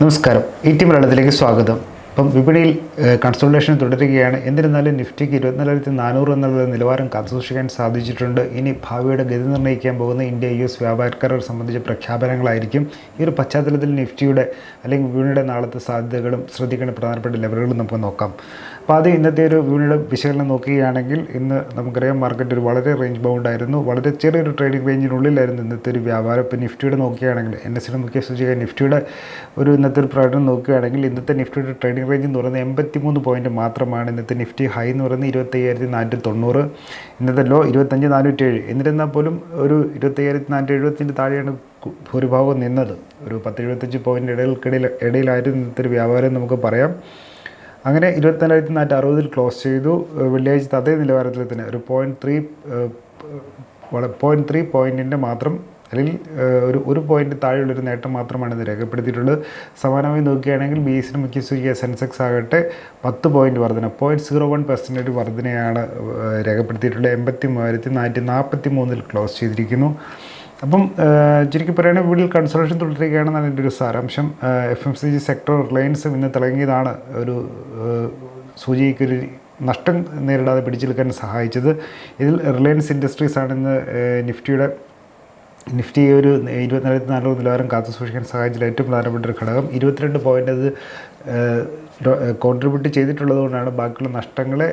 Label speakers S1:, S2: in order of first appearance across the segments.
S1: നമസ്കാരം. ഈ ടി മലയാളത്തിലേക്ക് സ്വാഗതം. ഇപ്പം വിപണിയിൽ കൺസൾട്ടേഷൻ തുടരുകയാണ്. എന്നിരുന്നാലും നിഫ്റ്റിക്ക് ഇരുപത്തിനാലായിരത്തി നാനൂറ് എന്നുള്ള നിലവാരം കാത്തുസൂക്ഷിക്കാൻ സാധിച്ചിട്ടുണ്ട്. ഇനി ഭാവിയുടെ ഗതി നിർണയിക്കാൻ പോകുന്ന ഇന്ത്യ യു എസ് വ്യാപാരക്കാരെ സംബന്ധിച്ച പ്രഖ്യാപനങ്ങളായിരിക്കും. ഈ ഒരു പശ്ചാത്തലത്തിൽ നിഫ്റ്റിയുടെ അല്ലെങ്കിൽ വിപണിയുടെ നാളത്തെ സാധ്യതകളും ശ്രദ്ധിക്കേണ്ട പ്രധാനപ്പെട്ട ലെവലുകളും നമുക്ക് നോക്കാം. അപ്പോൾ അത് ഇന്നത്തെ ഒരു വീടിന്റെ വിശകലനം നോക്കുകയാണെങ്കിൽ ഇന്ന് നമുക്കറിയാം മാർക്കറ്റ് ഒരു വളരെ റേഞ്ച് ബൗണ്ട് ആയിരുന്നു. വളരെ ചെറിയൊരു ട്രേഡിംഗ് റേഞ്ചിനുള്ളിലായിരുന്നു ഇന്നത്തെ ഒരു വ്യാപാരം. ഇപ്പോൾ നിഫ്റ്റിയുടെ നോക്കുകയാണെങ്കിൽ എൻ എസിന്റെ മുഖ്യ സൂചിക നിഫ്റ്റിയുടെ ഒരു ഇന്നത്തെ ഒരു പ്രകടനം നോക്കുകയാണെങ്കിൽ ഇന്നത്തെ നിഫ്റ്റിയുടെ ട്രേഡിംഗ് റേഞ്ച് എന്ന് പറയുന്നത് എൺപത്തി മൂന്ന് പോയിന്റ് മാത്രമാണ്. ഇന്നത്തെ നിഫ്റ്റി ഹൈ എന്ന് പറയുന്നത് ഇരുപത്തയ്യായിരത്തി നാനൂറ്റി തൊണ്ണൂറ് ഇന്നത്തെ ലോ ഇരുപത്തഞ്ച് നാനൂറ്റി ഏഴ് എന്നിരുന്നാൽ പോലും ഒരു ഇരുപത്തയ്യായിരത്തി നാനൂറ്റി എഴുപത്തിന്റെ താഴെയാണ് ഭൂരിഭാഗം നിന്നത്. ഒരു പത്ത് എഴുപത്തഞ്ച് പോയിന്റ് ഇടയിൽക്കിടയിൽ ഇടയിലായിരുന്നു ഇന്നത്തെ ഒരു വ്യാപാരം നമുക്ക് പറയാം. അങ്ങനെ ഇരുപത്തിനാലായിരത്തി നാനൂറ്റി അറുപതിൽ ക്ലോസ് ചെയ്തു വില്ലേജ് അതേ നിലവാരത്തിൽ തന്നെ ഒരു പോയിന്റ് ത്രീ പോയിന്റ് ത്രീ പോയിന്റിന്റെ മാത്രം അല്ലെങ്കിൽ ഒരു ഒരു പോയിന്റ് താഴെയുള്ളൊരു നേട്ടം മാത്രമാണ് ഇത് രേഖപ്പെടുത്തിയിട്ടുള്ളത്. സമാനമായി നോക്കുകയാണെങ്കിൽ ബി എസ് മുഖ്യ സൂചിക സെൻസെക്സ് ആകട്ടെ പത്ത് പോയിന്റ് വർധന പോയിന്റ് സീറോ വൺ പെർസെന്റേജ് വർധനയാണ് രേഖപ്പെടുത്തിയിട്ടുള്ളത്. എൺപത്തി മൂവായിരത്തി നാനൂറ്റി നാൽപ്പത്തി മൂന്നിൽ ക്ലോസ് ചെയ്തിരിക്കുന്നു. അപ്പം ചുരുക്കി പറയുകയാണെങ്കിൽ വീട്ടിൽ കൺസൾട്ടേഷൻ തുടരുകയാണെന്നാണ് എന്റെ ഒരു സാരാംശം. F M C G sector റിലയൻസും ഇന്ന് തിളങ്ങിയതാണ് ഒരു സൂചിക്കൊരു നഷ്ടം നേരിടാതെ പിടിച്ചെടുക്കാൻ സഹായിച്ചത്. ഇതിൽ റിലയൻസ് ഇൻഡസ്ട്രീസ് ആണ് ഇന്ന് നിഫ്റ്റിയുടെ നിഫ്റ്റി ഒരു ഇരുപത്തിനാലായിരത്തി നാനൂറ് നിലവാരം കാത്തു സൂക്ഷിക്കാൻ സഹായിച്ചതിൽ ഏറ്റവും പ്രധാനപ്പെട്ട ഒരു ഘടകം. ഇരുപത്തിരണ്ട് പോയിന്റ് അത് കോൺട്രിബ്യൂട്ട് ചെയ്തിട്ടുള്ളത് കൊണ്ടാണ് ബാക്കിയുള്ള നഷ്ടങ്ങളെ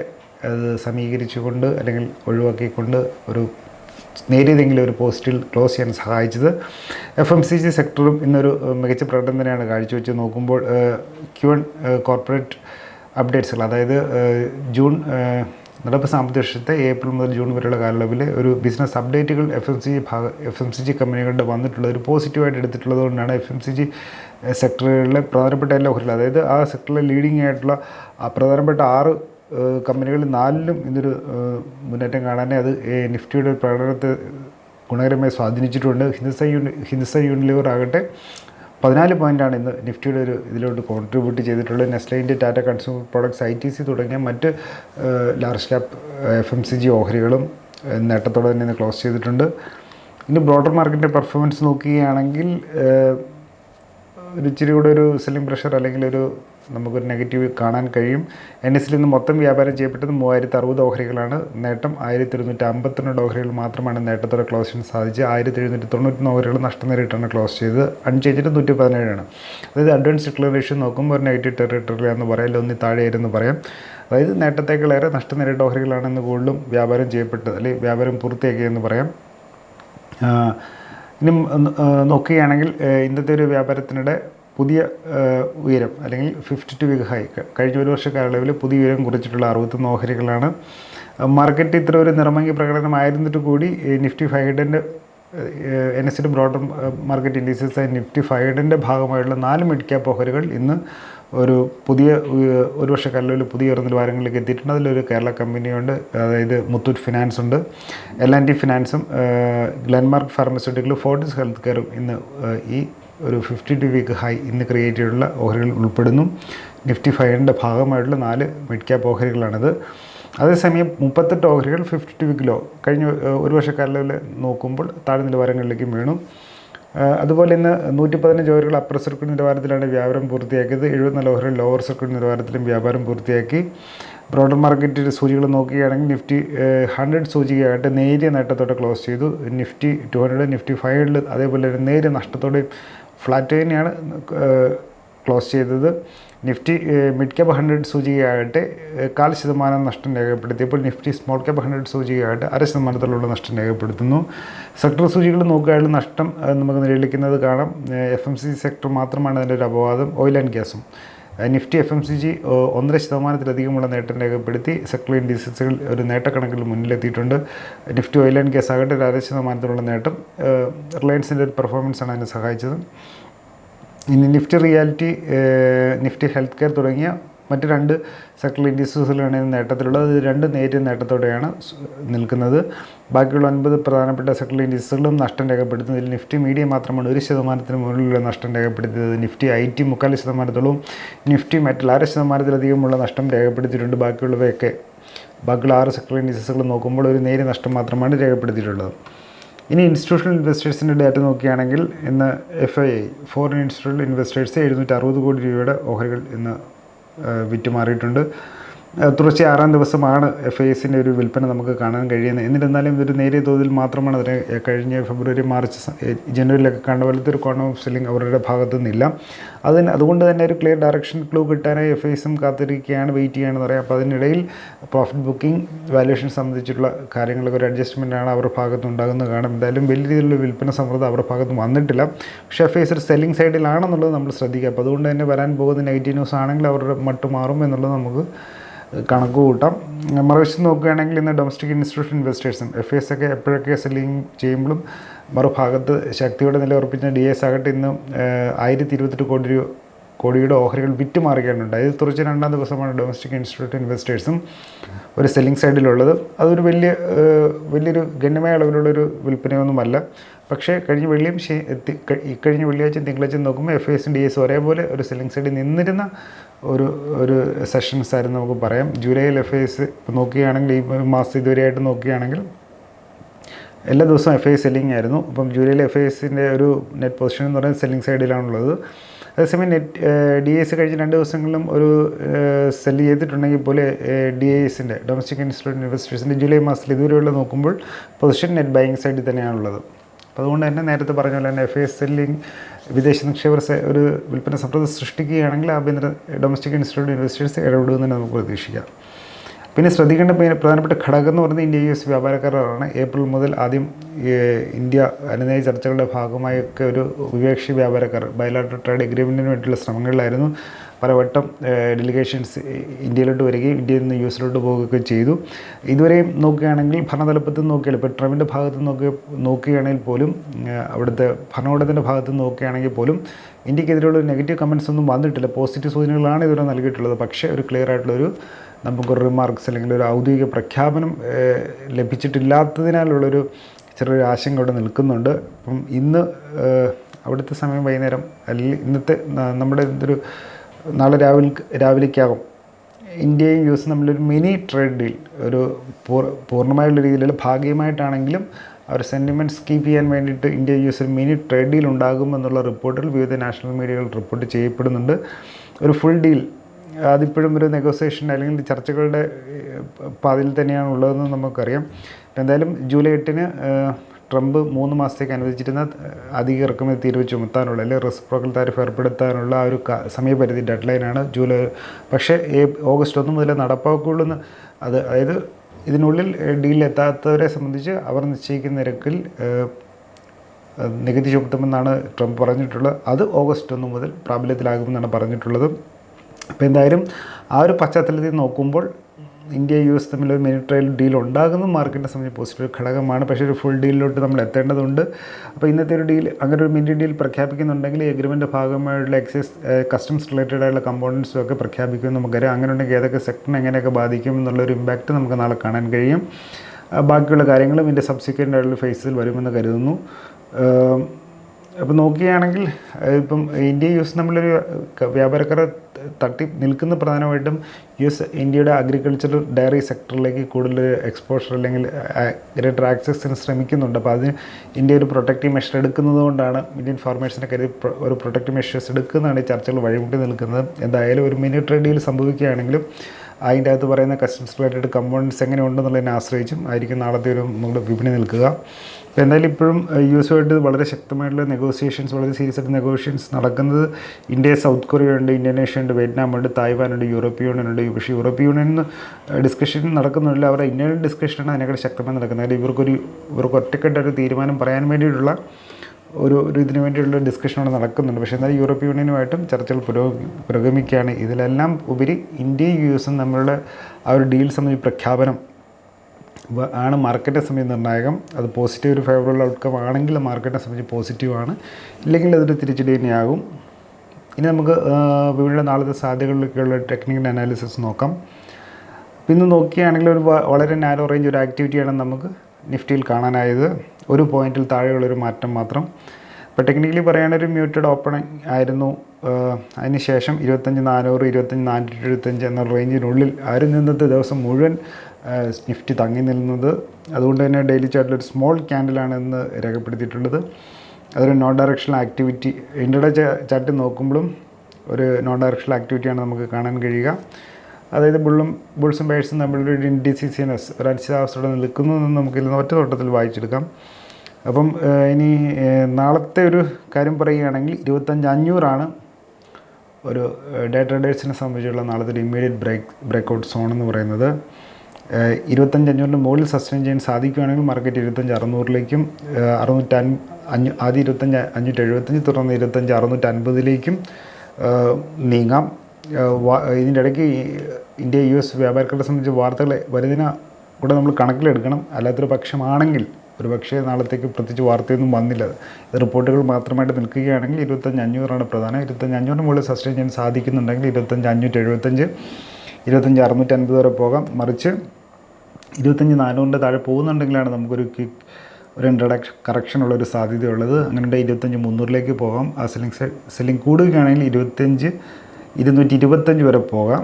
S1: അത് സമീകരിച്ചുകൊണ്ട് അല്ലെങ്കിൽ ഒഴിവാക്കിക്കൊണ്ട് ഒരു നേരിയതെങ്കിലും ഒരു പോസ്റ്റിൽ ക്ലോസ് ചെയ്യാൻ സഹായിച്ചത്. എഫ് എം സി ജി സെക്ടറും ഇന്നൊരു മികച്ച പ്രകടനം തന്നെയാണ് കാഴ്ചവെച്ച് നോക്കുമ്പോൾ ക്യു എൺ കോർപ്പറേറ്റ് അപ്ഡേറ്റ്സുകൾ അതായത് ജൂൺ നടപ്പ് സാമ്പത്തിക വർഷത്തെ ഏപ്രിൽ മുതൽ ജൂൺ വരെയുള്ള കാലയളവിൽ ഒരു ബിസിനസ് അപ്ഡേറ്റുകൾ എഫ് എം സി ജി ഭാഗ എഫ് എം സി ജി കമ്പനികളുടെ വന്നിട്ടുള്ളത് ഒരു പോസിറ്റീവായിട്ട് എടുത്തിട്ടുള്ളത് കൊണ്ടാണ് എഫ് എം സി ജി സെക്ടറുകളിലെ പ്രധാനപ്പെട്ട എല്ലാ ഓഹരികളും അതായത് ആ സെക്ടറിലെ ലീഡിംഗ് ആയിട്ടുള്ള പ്രധാനപ്പെട്ട ആറ് കമ്പനികളിൽ നാലിലും ഇന്നൊരു മുന്നേറ്റം കാണാനേ അത് നിഫ്റ്റിയുടെ പ്രകടനത്തെ ഗുണകരമായി സ്വാധീനിച്ചിട്ടുണ്ട്. ഹിന്ദുസ്ഥാൻ യൂണി ഹിന്ദുസ്ഥാൻ യൂണിലിവർ ആകട്ടെ പതിനാല് പോയിന്റാണ് ഇന്ന് നിഫ്റ്റിയുടെ ഒരു ഇതിലോട്ട് കോൺട്രിബ്യൂട്ട് ചെയ്തിട്ടുള്ളത്. നെസ്ലൈന്റെ Tata consumer products I T C തുടങ്ങിയ മറ്റ് large cap F M C G ഓഹരികളും നേട്ടത്തോടെ തന്നെ ഇന്ന് ക്ലോസ് ചെയ്തിട്ടുണ്ട്. ഇനി ബ്രോഡർ മാർക്കറ്റിന്റെ പെർഫോമൻസ് നോക്കുകയാണെങ്കിൽ ഒരു ഇച്ചിരി കൂടെ ഒരു സെല്ലിംഗ് പ്രഷർ അല്ലെങ്കിൽ ഒരു നമുക്കൊരു നെഗറ്റീവ് കാണാൻ കഴിയും. എൻ എസിൽ നിന്ന് മൊത്തം വ്യാപാരം ചെയ്യപ്പെട്ടത് മൂവായിരത്തി അറുപത് ഓഹരികളാണ്. നേട്ടം ആയിരത്തി ഇരുന്നൂറ്റി അമ്പത്തിരണ്ട് ഓഹരികൾ മാത്രമാണ് നേട്ടത്തോടെ ക്ലോസ് ചെയ്യാൻ സാധിച്ചത്. ആയിരത്തി എഴുന്നൂറ്റി തൊണ്ണൂറ്റി ഓഹരികൾ നഷ്ടം നേരിട്ടാണ് ക്ലോസ് ചെയ്തത്. അൺചേഞ്ചിട്ട് നൂറ്റി പതിനേഴാണ് അതായത് അഡ്വാൻസ് ഡിക്ലറേഷൻ നോക്കുമ്പോൾ ഒരു നെഗറ്റീവ് ടെറിട്ടറി എന്ന് പറയാം. അല്ലെങ്കിൽ ഒന്നി താഴെയായിരുന്നു പറയാം. അതായത് നേട്ടത്തേക്കാളേറെ നഷ്ടം നേരിട്ട ഓഹരികളാണെന്ന് കൂടുതലും വ്യാപാരം ചെയ്യപ്പെട്ടത് അല്ലെങ്കിൽ വ്യാപാരം പൂർത്തിയാക്കിയെന്ന് പറയാം. ഇനി നോക്കുകയാണെങ്കിൽ ഇന്നത്തെ ഒരു വ്യാപാരത്തിനിടെ പുതിയ ഉയരം അല്ലെങ്കിൽ ഫിഫ്റ്റി ടു വീക്ക് ഹൈ കഴിഞ്ഞ ഒരു വർഷ കാലയളവിൽ പുതിയ ഉയരം കുറിച്ചിട്ടുള്ള അറുപത്തൊന്ന് ഓഹരികളാണ്. മാർക്കറ്റ് ഇത്ര ഒരു നിറമങ്ങി പ്രകടനമായിരുന്നിട്ട് കൂടി Nifty five ഹൺഡ്രഡിന്റെ N D broader market indices Nifty five ഹൺഡ്രഡിന്റെ ഭാഗമായുള്ള നാല് മിഡ് ക്യാപ്പ് ഓഹരികൾ ഇന്ന് ഒരു പുതിയ ഒരു പക്ഷെ കല്ലൂരിൽ പുതിയ ഉയർന്ന നിലവാരങ്ങളിലേക്ക് എത്തിയിട്ടുണ്ട്. അതിലൊരു കേരള കമ്പനിയുണ്ട്. അതായത് മുത്തൂറ്റ് ഫിനാൻസ് ഉണ്ട്. എൽ ആൻഡ് ടി ഫിനാൻസും ഗ്ലെൻമാർക്ക് ഫാർമസ്യൂട്ടിക്കലും ഫോർട്ടിസ് ഹെൽത്ത് കെയറും ഇന്ന് ഈ ഒരു ഫിഫ്റ്റി ടു വീക്ക് ഹൈ ഇന്ന് ക്രിയേറ്റ് ചെയ്തിട്ടുള്ള ഓഹരികൾ ഉൾപ്പെടുന്നു. നിഫ്റ്റി ഫൈവിന്റെ ഭാഗമായിട്ടുള്ള നാല് മിഡ് ക്യാപ്പ് ഓഹരികളാണിത്. അതേസമയം മുപ്പത്തെട്ട് ഓഹരികൾ ഫിഫ്റ്റി ടു വീക്ക് ലോ. കഴിഞ്ഞ ഒരു വർഷക്കാലയിൽ നോക്കുമ്പോൾ താഴെ നിലവാരങ്ങളിലേക്കും വീണു. അതുപോലെ ഇന്ന് നൂറ്റി പതിനഞ്ച് ഓവറുകൾ അപ്പർ സർക്കിൾ നിലവാരത്തിലാണ് വ്യാപാരം പൂർത്തിയാക്കിയത്. എഴുപത്തിനാല് ഓവറുകൾ ലോവർ സർക്കിൾ നിലവാരത്തിലും വ്യാപാരം പൂർത്തിയാക്കി. ബ്രോഡർ മാർക്കറ്റ് സൂചികൾ നോക്കുകയാണെങ്കിൽ നിഫ്റ്റി ഹൺഡ്രഡ് സൂചികയായിട്ട് നേരിയ നേട്ടത്തോടെ ക്ലോസ് ചെയ്തു. Nifty two hundred Nifty five hundred അതേപോലെ നേരിയ നഷ്ടത്തോടെയും ഫ്ലാറ്റ് തന്നെയാണ് ക്ലോസ് ചെയ്തത്. നിഫ്റ്റി മിഡ് ക്യാപ് ഹൺഡ്രഡ് സൂചികയാകട്ടെ കാൽ ശതമാനം നഷ്ടം രേഖപ്പെടുത്തിയപ്പോൾ നിഫ്റ്റി സ്മോൾ ക്യാപ് ഹൺഡ്രഡ് സൂചികയാകട്ടെ അര ശതമാനത്തിലുള്ള നഷ്ടം രേഖപ്പെടുത്തുന്നു. സെക്ടർ സൂചികൾ നോക്കുകയാണെങ്കിൽ നഷ്ടം നമുക്ക് നിരീക്ഷിക്കുന്നത് കാണാം. എഫ് എം സി സെക്ടർ മാത്രമാണ് അതിന്റെ ഒരു അപവാദം. ഓയിൽ ആൻഡ് ഗ്യാസും. Nifty F M C G ഒന്നര ശതമാനത്തിലധികമുള്ള നേട്ടം രേഖപ്പെടുത്തി. സെക്ടർ ഇൻഡീസസുകൾ ഒരു നേട്ടക്കണക്കിൽ മുന്നിലെത്തിയിട്ടുണ്ട്. നിഫ്റ്റി ഓയിൽ ആൻഡ് ഗ്യാസ് ആകട്ടെ ഒരു അര ശതമാനത്തിലുള്ള നേട്ടം. റിലയൻസിന്റെ ഒരു പെർഫോമൻസാണ് അതിനെ സഹായിച്ചത്. ഇനി Nifty realty Nifty health care തുടങ്ങിയ മറ്റ് രണ്ട് സെക്ടർ ഇൻഡസ്ട്രീസിലാണ് നേട്ടത്തിലുള്ളത്. ഇത് രണ്ട് നേരിയ നേട്ടത്തോടെയാണ് നിൽക്കുന്നത്. ബാക്കിയുള്ള ഒൻപത് പ്രധാനപ്പെട്ട സെക്ടർ ഇൻഡസ്ട്രീസുകളും നഷ്ടം രേഖപ്പെടുത്തുന്നതിൽ നിഫ്റ്റി മീഡിയ മാത്രമാണ് ഒരു ശതമാനത്തിന് മുകളിലുള്ള നഷ്ടം രേഖപ്പെടുത്തിയത്. നിഫ്റ്റി ഐ ടി മുക്കാൽ ശതമാനത്തോളവും നിഫ്റ്റി മെറ്റൽ അര ശതമാനത്തിലധികമുള്ള നഷ്ടം രേഖപ്പെടുത്തിയിട്ടുണ്ട് ബാക്കിയുള്ളവയൊക്കെ. ബാക്കിയുള്ള ആറ് സെക്ടർ ഇൻഡസ്ട്രീസുകൾ നോക്കുമ്പോൾ ഒരു നേരിയ നഷ്ടം മാത്രമാണ് രേഖപ്പെടുത്തിയിട്ടുള്ളത്. ഇനി ഇൻസ്റ്റിറ്റ്യൂഷണൽ ഇൻവെസ്റ്റേഴ്സിന്റെ ഡാറ്റ നോക്കുകയാണെങ്കിൽ ഇന്ന് F I I foreign institutional investors എഴുന്നൂറ്റി അറുപത് കോടി രൂപയുടെ ഓഹരികൾ ഇന്ന് വിറ്റുമാറിയിട്ടുണ്ട്. തുടർച്ചയായ ആറാം ദിവസമാണ് എഫ് ഐ എസിന്റെ ഒരു വിൽപ്പന നമുക്ക് കാണാൻ കഴിയുന്നത്. എന്നിരുന്നാലും ഇതൊരു നേരിയ തോതിൽ മാത്രമാണ് അതിന് കഴിഞ്ഞ ഫെബ്രുവരി മാർച്ച് ജനുവരിയിലൊക്കെ കണ്ട പോലത്തെ ഒരു കോണം ഓഫ് സെല്ലിംഗ് അവരുടെ ഭാഗത്തു നിന്നില്ല അതിന് അതുകൊണ്ട് തന്നെ ഒരു ക്ലിയർ ഡയറക്ഷൻ ക്ലൂ കിട്ടാനായി എഫ് ഐ എസും കാത്തിരിക്കുകയാണ് വെയിറ്റ് ചെയ്യുകയാണെന്ന് പറയാം. അപ്പോൾ അതിനിടയിൽ പ്രോഫിറ്റ് ബുക്കിംഗ് വാല്യൂഷൻ സംബന്ധിച്ചിട്ടുള്ള കാര്യങ്ങളൊക്കെ ഒരു അഡ്ജസ്റ്റ്മെന്റ് ആണ് അവരുടെ ഭാഗത്ത് ഉണ്ടാകുന്നത് കാണാം. എന്തായാലും വലിയ രീതിയിലുള്ള വിൽപ്പന സമ്മർദ്ദം അവരുടെ ഭാഗത്ത് വന്നിട്ടില്ല. പക്ഷേ എഫ് ഐ എസ് ഒരു സെല്ലിംഗ് സൈഡിലാണെന്നുള്ളത് നമ്മൾ ശ്രദ്ധിക്കുക. അപ്പോൾ അതുകൊണ്ട് തന്നെ വരാൻ പോകുന്ന നെഗറ്റീവ് ന്യൂസ് ആണെങ്കിൽ അവരുടെ മട്ട് മാറും എന്നുള്ളത് നമുക്ക് കണക്ക് കൂട്ടാം മറുവശത്ത് നോക്കുകയാണെങ്കിൽ ഇന്ന് ഡൊമസ്റ്റിക് ഇൻസ്റ്റിറ്റ്യൂഷൻ ഇൻവെസ്റ്റേഴ്സും എഫ് എസ് ഒക്കെ എപ്പോഴൊക്കെ സെല്ലിങ് ചെയ്യുമ്പോഴും മറുഭാഗത്ത് ശക്തിയോടെ നിലയുറപ്പിച്ച ഡി എസ് ആകട്ടെ ഇന്ന് ആയിരത്തി ഇരുപത്തെട്ട് കോടി രൂപ കോടിയുടെ ഓഹരികൾ വിറ്റുമാറുകയാണുണ്ട് ഇത് തുറച്ച് രണ്ടാം ദിവസമാണ് ഡൊമസ്റ്റിക് ഇൻസ്റ്റിറ്റ്യൂട്ട് ഇൻവെസ്റ്റേഴ്സും ഒരു സെല്ലിംഗ് സൈഡിലുള്ളത് അതൊരു വലിയ വലിയൊരു ഗണ്യമായ അളവിലുള്ളൊരു വിൽപ്പനയൊന്നുമല്ല. പക്ഷേ കഴിഞ്ഞ വെള്ളിയും കഴിഞ്ഞ വെള്ളിയാഴ്ച തിങ്കളാഴ്ച നോക്കുമ്പോൾ എഫ് എസും ഡി എസ് ഒരേപോലെ ഒരു സെല്ലിംഗ് സൈഡിൽ നിന്നിരുന്ന ഒരു ഒരു സെഷൻസ് ആയിരുന്നു നമുക്ക് പറയാം. ജൂലൈയിൽ എഫ് എസ് നോക്കുകയാണെങ്കിൽ ഈ മാസം ഇതുവരെയായിട്ട് നോക്കുകയാണെങ്കിൽ എല്ലാ ദിവസവും എഫ് ഐ സെല്ലിംഗ് ആയിരുന്നു. അപ്പം ജൂലൈയിൽ എഫ് ഐ എസിന്റെ ഒരു നെറ്റ് പൊസിഷൻ എന്ന് പറയുന്നത് സെല്ലിംഗ് സൈഡിലാണുള്ളത് അതേസമയം നെറ്റ് ഡി എസ് കഴിഞ്ഞ രണ്ട് ദിവസങ്ങളിലും ഒരു സെല്ല് ചെയ്തിട്ടുണ്ടെങ്കിൽ പോലെ ഡി എസിന്റെ ഡൊമസ്റ്റിക് ഇൻസ്റ്റിറ്റ്യൂട്ട് ഇൻവെസ്റ്റേഴ്സിന്റെ ജൂലൈ മാസത്തിൽ ഇതുവരെയുള്ള നോക്കുമ്പോൾ പൊസിഷൻ നെറ്റ് ബാങ്കിങ് സൈഡിൽ തന്നെയാണുള്ളത്. അപ്പോൾ അതുകൊണ്ട് തന്നെ നേരത്തെ പറഞ്ഞ പോലെ തന്നെ എഫ് എസ് സെല്ലിംഗ് വിദേശ നിക്ഷേപർ ഒരു വിൽപ്പന സമ്പ്രദം സൃഷ്ടിക്കുകയാണെങ്കിൽ ആഭ്യന്തര ഡൊമസ്റ്റിക് ഇൻസ്റ്റിറ്റ്യൂട്ട് ഇൻവെസ്റ്റേഴ്സ് ഇടപെടുമെന്ന് നമുക്ക് പ്രതീക്ഷിക്കാം. പിന്നെ ശ്രദ്ധിക്കേണ്ട പ്രധാനപ്പെട്ട ഘടകം എന്ന് പറയുന്നത് ഇന്ത്യ യു എസ് വ്യാപാര കരാറാണ് ഏപ്രിൽ മുതൽ ആദ്യം ഇന്ത്യ അനുനയ ചർച്ചകളുടെ ഭാഗമായൊക്കെ ഒരു ഉഭയകക്ഷി വ്യാപാര കരാർ ബയലാട്ടർ ട്രേഡ് എഗ്രിമെന്റിന് വേണ്ടിയുള്ള ശ്രമങ്ങളിലായിരുന്നു. പലവട്ടം ഡെലിഗേഷൻസ് ഇന്ത്യയിലോട്ട് വരികയും ഇന്ത്യയിൽ നിന്ന് യു എസിലോട്ട് പോവുകയൊക്കെ ചെയ്തു. ഇതുവരെയും നോക്കുകയാണെങ്കിൽ ഭരണതലപ്പത്ത് നോക്കിയാൽ ഇപ്പോൾ ട്രംപിന്റെ ഭാഗത്ത് നോക്കി നോക്കുകയാണെങ്കിൽ പോലും അവിടുത്തെ ഭരണകൂടത്തിന്റെ ഭാഗത്ത് നോക്കുകയാണെങ്കിൽ പോലും ഇന്ത്യക്കെതിരെയുള്ള നെഗറ്റീവ് കമൻസ് ഒന്നും വന്നിട്ടില്ല. പോസിറ്റീവ് സൂചനകളാണ് ഇതുവരെ നൽകിയിട്ടുള്ളത്. പക്ഷേ ഒരു ക്ലിയർ ആയിട്ടുള്ളൊരു നമുക്കൊരു റിമാർക്സ് അല്ലെങ്കിൽ ഒരു ഔദ്യോഗിക പ്രഖ്യാപനം ലഭിച്ചിട്ടില്ലാത്തതിനാലുള്ളൊരു ചെറിയൊരു ആശങ്ക അവിടെ നിൽക്കുന്നുണ്ട്. അപ്പം ഇന്ന് അവിടുത്തെ സമയം വൈകുന്നേരം അല്ലെങ്കിൽ ഇന്നത്തെ നമ്മുടെ ഒരു നാളെ രാവിലെ രാവിലേക്കാകും. ഇന്ത്യയും യു എസും തമ്മിലൊരു മിനി ട്രേഡ് ഡീൽ ഒരു പൂർ പൂർണമായുള്ള രീതിയിൽ ഭാഗികമായിട്ടാണെങ്കിലും അവർ സെന്റിമെന്റ്സ് കീപ്പ് ചെയ്യാൻ വേണ്ടിയിട്ട് India U S mini trade deal ഉണ്ടാകുമെന്നുള്ള റിപ്പോർട്ടുകൾ വിവിധ നാഷണൽ മീഡിയകൾ റിപ്പോർട്ട് ചെയ്യപ്പെടുന്നുണ്ട്. ഒരു ഫുൾ ഡീൽ അതിപ്പോഴും ഒരു നെഗോസിയേഷൻ അല്ലെങ്കിൽ ചർച്ചകളുടെ പാതിൽ തന്നെയാണ് ഉള്ളതെന്ന് നമുക്കറിയാം. എന്തായാലും ജൂലൈ എട്ടിന് ട്രംപ് മൂന്ന് മാസത്തേക്ക് അനുവദിച്ചിരുന്ന അധിക ഇറക്കുമതി തീരുവ ചുമത്താനുള്ള അല്ലെങ്കിൽ റെസിപ്രോക്കൽ താരിഫ് ഏർപ്പെടുത്താനുള്ള ആ ഒരു സമയപരിധി ഡെഡ് ലൈനാണ് ജൂലൈ പക്ഷേ ഏ- ഓഗസ്റ്റ് ഒന്ന് മുതൽ നടപ്പാക്കുള്ളൂ അത് അതായത് ഇതിനുള്ളിൽ ഡീൽ എത്താത്തവരെ സംബന്ധിച്ച് അവർ നിശ്ചയിക്കുന്ന നിരക്കിൽ നികുതി ചുമത്തുമെന്നാണ് ട്രംപ് പറഞ്ഞിട്ടുള്ളത്. അത് ഓഗസ്റ്റ് ഒന്ന് മുതൽ പ്രാബല്യത്തിലാകുമെന്നാണ് പറഞ്ഞിട്ടുള്ളത്. അപ്പോൾ എന്തായാലും ആ ഒരു പശ്ചാത്തലത്തിൽ നോക്കുമ്പോൾ ഇന്ത്യ യു എസ് തമ്മിൽ ഒരു ട്രയൽ ഡീൽ ഉണ്ടാകുന്ന. മാർക്കറ്റിനെ സംബന്ധിച്ച് പോസിറ്റീവ് ഘടകമാണ്. പക്ഷേ ഒരു ഫുൾ ഡീലിലോട്ട് നമ്മൾ എത്തേണ്ടതുണ്ട്. അപ്പോൾ ഇന്നത്തെ ഒരു ഡീൽ അങ്ങനെ ഒരു മിനിറ്റ് ഡീൽ പ്രഖ്യാപിക്കുന്നുണ്ടെങ്കിൽ ഈ എഗ്രിമെന്റ് ഭാഗമായുള്ള എക്സൈസ് കസ്റ്റംസ് റിലേറ്റഡ് ആയിട്ടുള്ള കമ്പോണൻസും ഒക്കെ പ്രഖ്യാപിക്കുമെന്ന് നമുക്കറിയാം അങ്ങനെ ഉണ്ടെങ്കിൽ ഏതൊക്കെ സെക്ടറിനെ എങ്ങനെയൊക്കെ ബാധിക്കും എന്നുള്ളൊരു ഇമ്പാക്റ്റ് നമുക്ക് നാളെ കാണാൻ കഴിയും. ബാക്കിയുള്ള കാര്യങ്ങളും ഇതിന്റെ സബ്സിക്വന്റ് ആയിട്ടുള്ള ഫേസിൽ വരുമെന്ന് കരുതുന്നു. അപ്പോൾ നോക്കുകയാണെങ്കിൽ ഇപ്പം ഇന്ത്യ യു എസ് തമ്മിലൊരു വ്യാപാരക്കാരെ തട്ടി നിൽക്കുന്ന പ്രധാനമായിട്ടും യു എസ് ഇന്ത്യയുടെ അഗ്രികൾച്ചറൽ ഡയറി സെക്ടറിലേക്ക് കൂടുതൽ എക്സ്പോഷർ അല്ലെങ്കിൽ ഗ്രേറ്റർ ആക്സസിന് ശ്രമിക്കുന്നുണ്ട്. അപ്പോൾ അതിന് ഇന്ത്യ ഒരു പ്രൊട്ടക്റ്റീവ് മെഷർ എടുക്കുന്നത് കൊണ്ടാണ് ഇന്ത്യൻ ഫാർമേഴ്സിനെ കരുതി ഒരു പ്രൊട്ടക്റ്റീവ് മെഷേഴ്സ് എടുക്കുന്നതാണ് ഈ ചർച്ചകൾ വഴിമുട്ടി നിൽക്കുന്നത്. എന്തായാലും ഒരു മിനി ട്രേഡ് ഡീൽ സംഭവിക്കുകയാണെങ്കിലും അതിന്റെ അകത്ത് പറയുന്ന കസ്റ്റംസ് റിലേറ്റഡ് കമ്പോണൻസ് എങ്ങനെ ഉണ്ടെന്നുള്ളതിനെ ആശ്രയിച്ചും ആയിരിക്കും നാളത്തെ ഒരു നമ്മുടെ വിപണി നിൽക്കുക. അപ്പോൾ എന്തായാലും ഇപ്പോഴും യു എസുമായിട്ട് വളരെ ശക്തമായിട്ടുള്ള നെഗോസിയേഷൻസ് വളരെ സീരിയസ് ആയിട്ട് നെഗോഷിയേഷൻസ് നടക്കുന്നത് ഇന്ത്യ സൗത്ത് കൊറിയ ഉണ്ട് ഇന്തോനേഷ്യ ഉണ്ട് വിയറ്റ്നാം ഉണ്ട് തായ്വാൻ ഉണ്ട് യൂറോപ്യൻ യൂണിയൻ ഉണ്ട്. പക്ഷേ യൂറോപ്യൻ യൂണിയൻ ഡിസ്കഷൻ നടക്കുന്നുണ്ട് അവരുടെ ഇന്ത്യൻ ഡിസ്കഷനാണ് അതിനേക്കാൾ ശക്തമായി നടക്കുന്നത്. ഇവർക്കൊരു ഇവർക്ക് ഒറ്റക്കെട്ടൊരു തീരുമാനം പറയാൻ വേണ്ടിയിട്ടുള്ള ഒരു ഒരു ഇതിനു വേണ്ടിയുള്ള ഡിസ്കഷൻ അവിടെ നടക്കുന്നുണ്ട്. പക്ഷേ എന്നാലും യൂറോപ്യൻ യൂണിയനുമായിട്ടും ചർച്ചകൾ പുരോഗമി പുരോഗമിക്കുകയാണ്. ഇതിലെല്ലാം ഉപരി ഇന്ത്യയും യു എസും തമ്മിലുള്ള ആ ഒരു ഡീൽ സംബന്ധിച്ച് പ്രഖ്യാപനം ആണ് മാർക്കറ്റിനെ സംബന്ധിച്ച് നിർണായകം. അത് പോസിറ്റീവ് ഒരു ഫേവറബിൾ ഔട്ട്കം ആണെങ്കിൽ മാർക്കറ്റിനെ സംബന്ധിച്ച് പോസിറ്റീവാണ് ഇല്ലെങ്കിൽ അതൊരു തിരിച്ചടി തന്നെയാകും. ഇനി നമുക്ക് വിപണിയുടെ നാളത്തെ സാധ്യതകളിലേക്കുള്ള ടെക്നിക്കൽ അനാലിസിസ് നോക്കാം. പിന്നെ നോക്കുകയാണെങ്കിൽ ഒരു വളരെ നാരോ റേഞ്ച് ഒരു ആക്ടിവിറ്റിയാണ് നമുക്ക് നിഫ്റ്റിയിൽ കാണാനായത്. ഒരു പോയിന്റിൽ താഴെയുള്ളൊരു മാറ്റം മാത്രം. ഇപ്പോൾ ടെക്നിക്കലി പറയുകയാണെങ്കിൽ ഒരു മ്യൂട്ടഡ് ഓപ്പണിംഗ് ആയിരുന്നു. അതിനുശേഷം അതിന് ശേഷം ഇരുപത്തഞ്ച് നാനൂറ് ഇരുപത്തഞ്ച് നാനൂറ്റി എഴുപത്തഞ്ച് എന്ന റേഞ്ചിനുള്ളിൽ ആരും നിന്നത്തെ ദിവസം മുഴുവൻ നിഫ്റ്റി തങ്ങി നിൽക്കുന്നത് അതുകൊണ്ട് തന്നെ ഡെയിലി ചാർട്ടിൽ ഒരു സ്മോൾ ക്യാൻഡിലാണ് ഇന്ന് രേഖപ്പെടുത്തിയിട്ടുള്ളത്. അതൊരു നോൺ ഡയറക്ഷണൽ ആക്ടിവിറ്റി ഇൻഡയുടെ ചാർട്ട് നോക്കുമ്പോഴും ഒരു നോൺ ഡയറക്ഷണൽ ആക്ടിവിറ്റിയാണ് നമുക്ക് കാണാൻ കഴിയുക. അതായത് ബുള്ളും ബുൾസും ബേഴ്സും തമ്മിലൊരു ഇൻഡിസിസിനസ് ഒരു അനിശ്ചിതാവസ്ഥയോടെ നിൽക്കുന്നു എന്ന് നമുക്ക് ഇതിൽ ഒറ്റ തോട്ടത്തിൽ വായിച്ചെടുക്കാം. അപ്പം ഇനി നാളത്തെ ഒരു കാര്യം പറയുകയാണെങ്കിൽ ഇരുപത്തഞ്ച് അഞ്ഞൂറാണ് ഒരു ഡേ ട്രേഡേഴ്സിനെ സംബന്ധിച്ചുള്ള നാളത്തെ ഒരു ഇമ്മീഡിയറ്റ് ബ്രേക്ക് ബ്രേക്കൗട്ട് സോൺ എന്ന് പറയുന്നത്. ഇരുപത്തഞ്ച് അഞ്ഞൂറിന്റെ മുകളിൽ സസ്റ്റെയിൻ ചെയ്യാൻ സാധിക്കുകയാണെങ്കിൽ മാർക്കറ്റ് ഇരുപത്തഞ്ച് അറുന്നൂറിലേക്കും അറുന്നൂറ്റി അൻ അഞ്ഞൂ ആദ്യം ഇരുപത്തഞ്ച് അഞ്ഞൂറ്റി എഴുപത്തഞ്ച് തുടർന്ന് ഇരുപത്തഞ്ച് അറുന്നൂറ്റി അൻപതിലേക്കും നീങ്ങാം. ഇതിന്റെ ഇടയ്ക്ക് ഇന്ത്യ യു എസ് വ്യാപാരക്കാരെ സംബന്ധിച്ച് വാർത്തകൾ വരുന്നതിന് കൂടെ നമ്മൾ കണക്കിലെടുക്കണം. അല്ലാത്തൊരു പക്ഷമാണെങ്കിൽ ഒരു പക്ഷേ നാളത്തേക്ക് പ്രത്യേകിച്ച് വാർത്തയൊന്നും വന്നില്ല. ഇത് റിപ്പോർട്ടുകൾ മാത്രമായിട്ട് നിൽക്കുകയാണെങ്കിൽ ഇരുപത്തഞ്ച് അഞ്ഞൂറാണ് പ്രധാനം. ഇരുപത്തഞ്ച് അഞ്ഞൂറിന് മുകളിൽ സസ്റ്റെയിൻ ചെയ്യാൻ സാധിക്കുന്നുണ്ടെങ്കിൽ ഇരുപത്തഞ്ച് അഞ്ഞൂറ്റി എഴുപത്തഞ്ച് ഇരുപത്തഞ്ച് അറുന്നൂറ്റി അൻപത് വരെ പോകാം. മറിച്ച് ഇരുപത്തഞ്ച് നാനൂറിന്റെ താഴെ പോകുന്നുണ്ടെങ്കിലാണ് നമുക്കൊരു കിക്ക് ഒരു ഇൻട്രഡക്ഷൻ കറക്ഷനുള്ള ഒരു സാധ്യതയുള്ളത്. അങ്ങനെ ഇരുപത്തഞ്ച് മുന്നൂറിലേക്ക് പോകാം. ആ സെല്ലിങ് സെല്ലിങ് കൂടുകയാണെങ്കിൽ ഇരുപത്തഞ്ച് ഇരുന്നൂറ്റി ഇരുപത്തഞ്ച് വരെ പോകാം.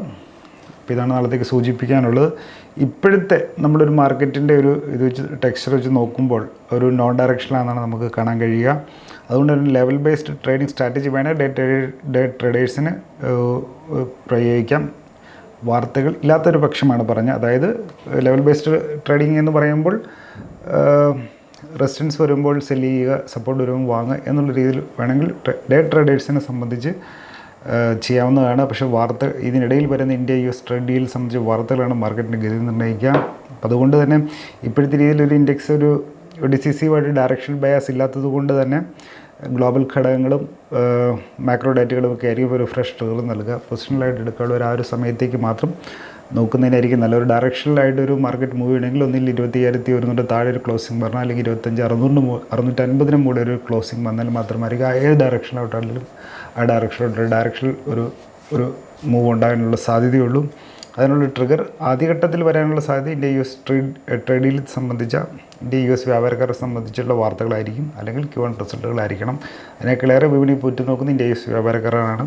S1: അപ്പോൾ ഇതാണ് നാളത്തേക്ക് സൂചിപ്പിക്കാനുള്ളത്. ഇപ്പോഴത്തെ നമ്മുടെ ഒരു മാർക്കറ്റിന്റെ ഒരു ഇത് വെച്ച് ടെക്സ്ചർ വെച്ച് നോക്കുമ്പോൾ ഒരു നോൺ ഡയറക്ഷനിലാണെന്നാണ് നമുക്ക് കാണാൻ കഴിയുക. അതുകൊണ്ട് ഒരു ലെവൽ ബേസ്ഡ് ട്രേഡിംഗ് സ്ട്രാറ്റജി വേണേൽ ഡേ ട്രേഡ് ഡേ ട്രേഡേഴ്സിന് പ്രയോഗിക്കാം. വാർത്തകൾ ഇല്ലാത്തൊരു പക്ഷമാണ് പറഞ്ഞത്. അതായത് ലെവൽ ബേസ്ഡ് ട്രേഡിംഗ് എന്ന് പറയുമ്പോൾ റെസിഡൻസ് വരുമ്പോൾ സെല്ല് ചെയ്യുക സപ്പോർട്ട് വരുമ്പോൾ വാങ്ങുക എന്നുള്ള രീതിയിൽ വേണമെങ്കിൽ ഡേ ട്രേഡേഴ്സിനെ സംബന്ധിച്ച് ചെയ്യാവുന്നതാണ്. പക്ഷേ വാർത്ത ഇതിനിടയിൽ വരുന്ന India U S trade deal സംബന്ധിച്ച വാർത്തകളാണ് മാർക്കറ്റിന്റെ ഗതി നിർണയിക്കുക. അതുകൊണ്ട് തന്നെ ഇപ്പോഴത്തെ രീതിയിൽ ഒരു ഇൻഡെക്സ് ഒരു ഡിസിസീവായിട്ട് ഡയറക്ഷൻ ബയാസ് ഇല്ലാത്തത് കൊണ്ട് തന്നെ ഗ്ലോബൽ ഘടകങ്ങളും മാക്രോ ഡാറ്റകളും ഒക്കെ ആയിരിക്കും ഒരു ഫ്രഷ് ട്രിഗർ നൽകുക. പൊസിഷണലായിട്ട് എടുക്കാനുള്ള ആ ഒരു സമയത്തേക്ക് മാത്രം നോക്കുന്നതിനായിരിക്കും നല്ലൊരു ഡയറക്ഷനിലായിട്ട് ഒരു മാർക്കറ്റ് മൂവ് ചെയ്യണമെങ്കിൽ ഒന്നിൽ ഇരുപത്തി അയ്യായിരത്തി ഒരുന്നൂറ് താഴെ ഒരു ക്ലോസിംഗ് പറഞ്ഞാൽ അല്ലെങ്കിൽ ഇരുപത്തഞ്ച് അറുന്നൂറിന് അറുന്നൂറ്റൻപതിനും മുകളിൽ ഒരു ക്ലോസിംഗ് വന്നാൽ മാത്രമായിരിക്കും ആ ഏത് ഡയറക്ഷനിലോട്ടാണെങ്കിലും ആ ഡയറക്ഷനിലോട്ട് ഡയറക്ഷനിൽ ഒരു ഒരു മൂവ് ഉണ്ടാകാനുള്ള സാധ്യതയുള്ളൂ. അതിനുള്ള ട്രിഗർ ആദ്യഘട്ടത്തിൽ വരാനുള്ള സാധ്യത ഇന്ത്യ യു എസ് ട്രേഡ് ട്രേഡിൽ സംബന്ധിച്ച ഇന്ത്യ യു എസ് വ്യാപാരക്കാരെ സംബന്ധിച്ചുള്ള വാർത്തകളായിരിക്കും. അല്ലെങ്കിൽ ക്യൂ ആൻഡ് റിസൾട്ടുകളായിരിക്കണം അതിനേക്കാളേറെ വിപണി പോറ്റി നോക്കുന്ന ഇന്ത്യ യു എസ് വ്യാപാരക്കാരാണ്.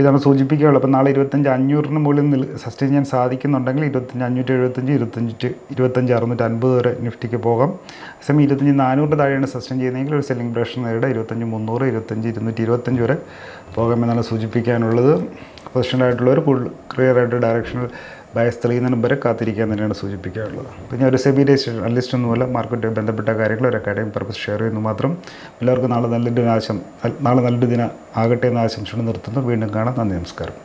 S1: ഇതാണ് സൂചിപ്പിക്കുകയുള്ളൂ അപ്പോൾ നാളെ ഇരുപത്തഞ്ച് അഞ്ഞൂറിന് മുകളിൽ നിൽ സസ്റ്റെയിൻ ചെയ്യാൻ സാധിക്കുന്നുണ്ടെങ്കിൽ ഇരുപത്തഞ്ച് അഞ്ഞൂറ്റി എഴുപത്തഞ്ച് ഇരുപത്തഞ്ച് ഇരുപത്തഞ്ച് അറുന്നൂറ്റി അൻപത് വരെ നിഫ്റ്റിക്ക് പോകാം. അതേസമയം ഇരുപത്തഞ്ച് നാനൂറിന്റെ താഴെയാണ് സസ്റ്റെയിൻ ചെയ്യുന്നതെങ്കിൽ ഒരു സെല്ലിംഗ് പ്രേഷൻ നേരിടുക ഇരുപത്തഞ്ച് മുന്നൂറ് ഇരുപത്തഞ്ച് ഇരുന്നൂറ്റി ഇരുപത്തഞ്ച് വരെ പോകാമെന്നാണ് സൂചിപ്പിക്കാനുള്ളത്. പൊസിഷനായിട്ടുള്ളവർ കൂടുതൽ ക്ലിയർ ആയിട്ട് ഡയറക്ഷണൽ ബയസ് തെളിയുന്നതിന് വരെ കാത്തിരിക്കാൻ തന്നെയാണ് സൂചിപ്പിക്കാനുള്ളത് പിന്നെ ഒരു സെബി രജിസ്റ്റർ അറ്റ്ലിസ്റ്റ് ഒന്നുമല്ല മാർക്കറ്റുമായി ബന്ധപ്പെട്ട കാര്യങ്ങൾ ഒരു അക്കാഡമിക് പർപ്പസ് ഷെയർ ചെയ്യുന്നു മാത്രം. എല്ലാവർക്കും നാളെ നല്ലൊരു ദിനാശം നാളെ നല്ലൊരു ദിനം ആകട്ടെ എന്ന ആശംസകൾ നിർത്തുന്നു. വീണ്ടും കാണാം. നന്ദി നമസ്കാരം.